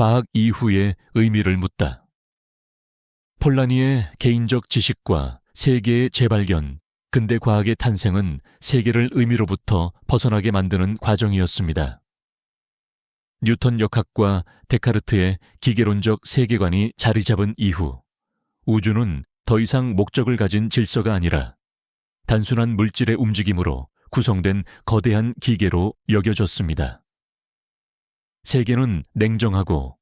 과학 이후의 의미를 묻다. 폴라니의 개인적 지식과 세계의 재발견, 근대 과학의 탄생은 세계를 의미로부터 벗어나게 만드는 과정이었습니다. 뉴턴 역학과 데카르트의 기계론적 세계관이 자리 잡은 이후 우주는 더 이상 목적을 가진 질서가 아니라 단순한 물질의 움직임으로 구성된 거대한 기계로 여겨졌습니다. 세계는 냉정하고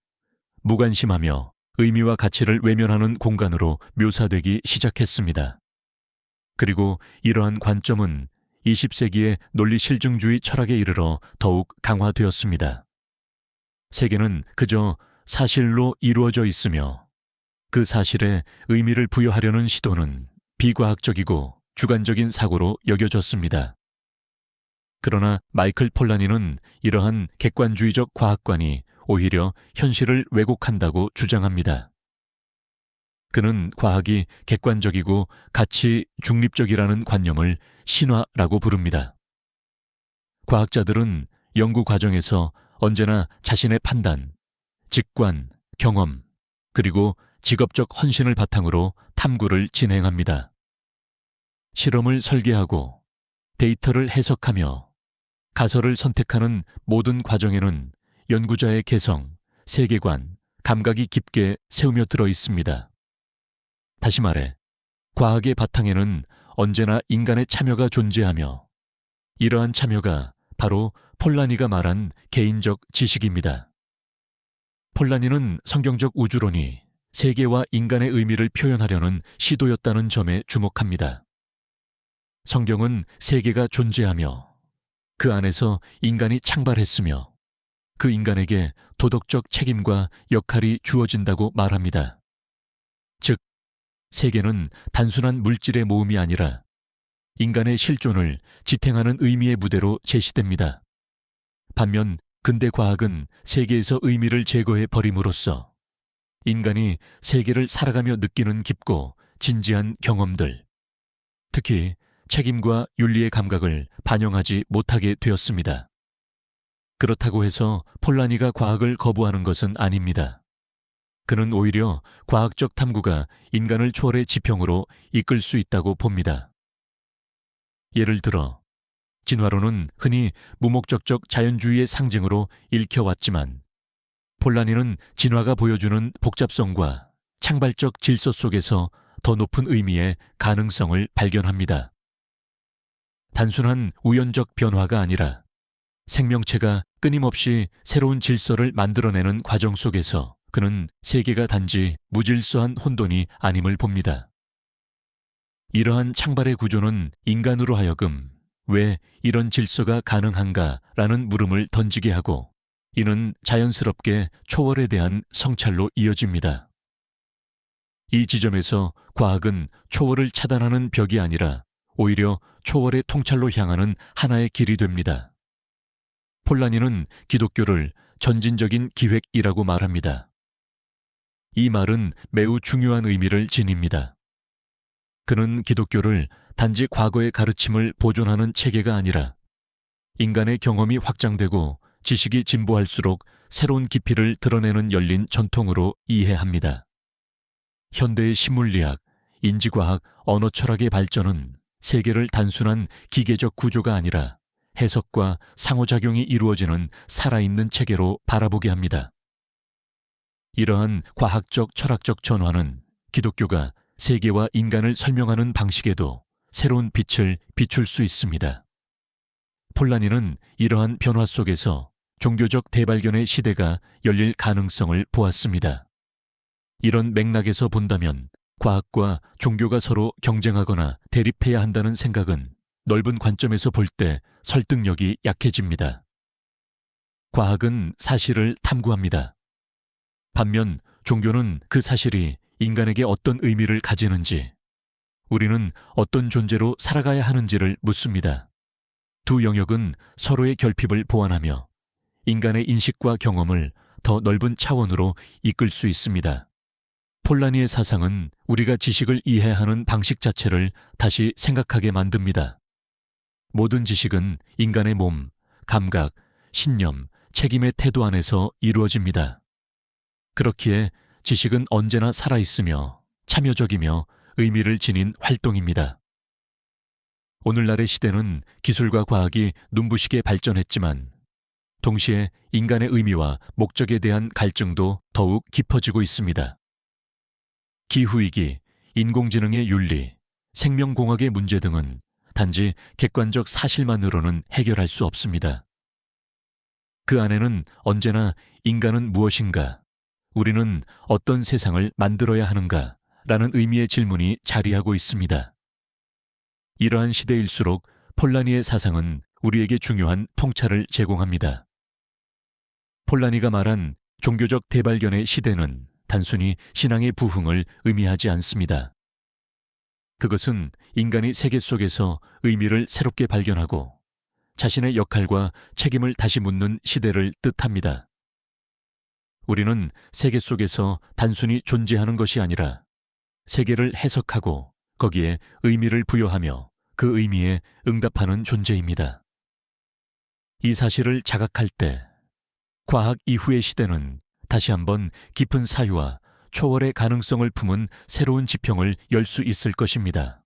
무관심하며 의미와 가치를 외면하는 공간으로 묘사되기 시작했습니다. 그리고 이러한 관점은 20세기의 논리 실증주의 철학에 이르러 더욱 강화되었습니다. 세계는 그저 사실로 이루어져 있으며 그 사실에 의미를 부여하려는 시도는 비과학적이고 주관적인 사고로 여겨졌습니다. 그러나 마이클 폴라니는 이러한 객관주의적 과학관이 오히려 현실을 왜곡한다고 주장합니다. 그는 과학이 객관적이고 가치 중립적이라는 관념을 신화라고 부릅니다. 과학자들은 연구 과정에서 언제나 자신의 판단, 직관, 경험, 그리고 직업적 헌신을 바탕으로 탐구를 진행합니다. 실험을 설계하고 데이터를 해석하며 가설을 선택하는 모든 과정에는 연구자의 개성, 세계관, 감각이 깊게 세우며 들어 있습니다. 다시 말해, 과학의 바탕에는 언제나 인간의 참여가 존재하며 이러한 참여가 바로 폴라니가 말한 개인적 지식입니다. 폴라니는 성경적 우주론이 세계와 인간의 의미를 표현하려는 시도였다는 점에 주목합니다. 성경은 세계가 존재하며 그 안에서 인간이 창발했으며 그 인간에게 도덕적 책임과 역할이 주어진다고 말합니다. 즉, 세계는 단순한 물질의 모음이 아니라 인간의 실존을 지탱하는 의미의 무대로 제시됩니다. 반면 근대 과학은 세계에서 의미를 제거해 버림으로써 인간이 세계를 살아가며 느끼는 깊고 진지한 경험들, 특히 책임과 윤리의 감각을 반영하지 못하게 되었습니다. 그렇다고 해서 폴라니가 과학을 거부하는 것은 아닙니다. 그는 오히려 과학적 탐구가 인간을 초월의 지평으로 이끌 수 있다고 봅니다. 예를 들어, 진화론은 흔히 무목적적 자연주의의 상징으로 읽혀왔지만, 폴라니는 진화가 보여주는 복잡성과 창발적 질서 속에서 더 높은 의미의 가능성을 발견합니다. 단순한 우연적 변화가 아니라 생명체가 끊임없이 새로운 질서를 만들어내는 과정 속에서 그는 세계가 단지 무질서한 혼돈이 아님을 봅니다. 이러한 창발의 구조는 인간으로 하여금 왜 이런 질서가 가능한가 라는 물음을 던지게 하고 이는 자연스럽게 초월에 대한 성찰로 이어집니다. 이 지점에서 과학은 초월을 차단하는 벽이 아니라 오히려 초월의 통찰로 향하는 하나의 길이 됩니다. 폴라니는 기독교를 전진적인 기획이라고 말합니다. 이 말은 매우 중요한 의미를 지닙니다. 그는 기독교를 단지 과거의 가르침을 보존하는 체계가 아니라 인간의 경험이 확장되고 지식이 진보할수록 새로운 깊이를 드러내는 열린 전통으로 이해합니다. 현대의 신물리학, 인지과학, 언어철학의 발전은 세계를 단순한 기계적 구조가 아니라 해석과 상호작용이 이루어지는 살아있는 체계로 바라보게 합니다. 이러한 과학적 철학적 전환은 기독교가 세계와 인간을 설명하는 방식에도 새로운 빛을 비출 수 있습니다. 폴라니는 이러한 변화 속에서 종교적 대발견의 시대가 열릴 가능성을 보았습니다. 이런 맥락에서 본다면 과학과 종교가 서로 경쟁하거나 대립해야 한다는 생각은 넓은 관점에서 볼 때 설득력이 약해집니다. 과학은 사실을 탐구합니다. 반면 종교는 그 사실이 인간에게 어떤 의미를 가지는지, 우리는 어떤 존재로 살아가야 하는지를 묻습니다. 두 영역은 서로의 결핍을 보완하며 인간의 인식과 경험을 더 넓은 차원으로 이끌 수 있습니다. 폴라니의 사상은 우리가 지식을 이해하는 방식 자체를 다시 생각하게 만듭니다. 모든 지식은 인간의 몸, 감각, 신념, 책임의 태도 안에서 이루어집니다. 그렇기에 지식은 언제나 살아있으며 참여적이며 의미를 지닌 활동입니다. 오늘날의 시대는 기술과 과학이 눈부시게 발전했지만 동시에 인간의 의미와 목적에 대한 갈증도 더욱 깊어지고 있습니다. 기후위기, 인공지능의 윤리, 생명공학의 문제 등은 단지 객관적 사실만으로는 해결할 수 없습니다. 그 안에는 언제나 인간은 무엇인가, 우리는 어떤 세상을 만들어야 하는가 라는 의미의 질문이 자리하고 있습니다. 이러한 시대일수록 폴라니의 사상은 우리에게 중요한 통찰을 제공합니다. 폴라니가 말한 종교적 대발견의 시대는 단순히 신앙의 부흥을 의미하지 않습니다. 그것은 인간이 세계 속에서 의미를 새롭게 발견하고 자신의 역할과 책임을 다시 묻는 시대를 뜻합니다. 우리는 세계 속에서 단순히 존재하는 것이 아니라 세계를 해석하고 거기에 의미를 부여하며 그 의미에 응답하는 존재입니다. 이 사실을 자각할 때 과학 이후의 시대는 다시 한번 깊은 사유와 초월의 가능성을 품은 새로운 지평을 열 수 있을 것입니다.